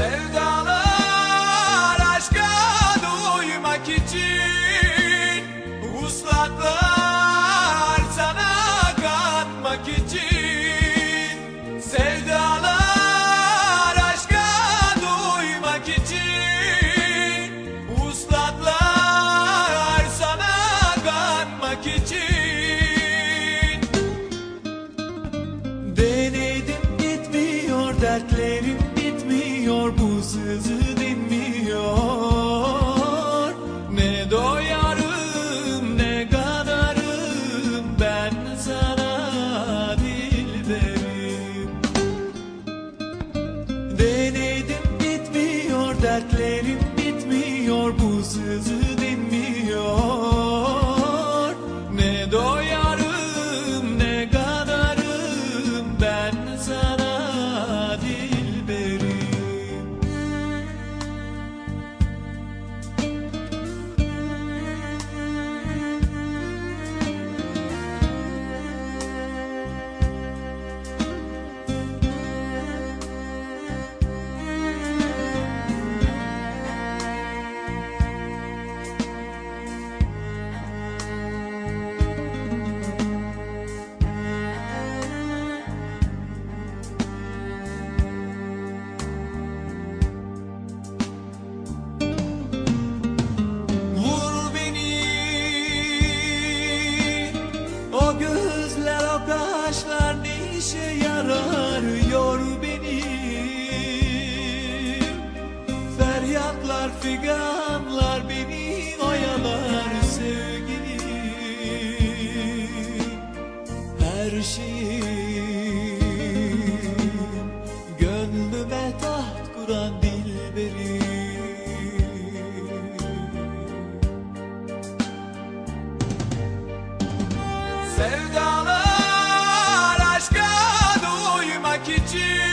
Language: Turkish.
Zelda taşlar ne işe yarıyor benim Feryatlar figanlar beni oyalar sevgilim Her şeyim gönlüme taht kuran dilberim Sevda que te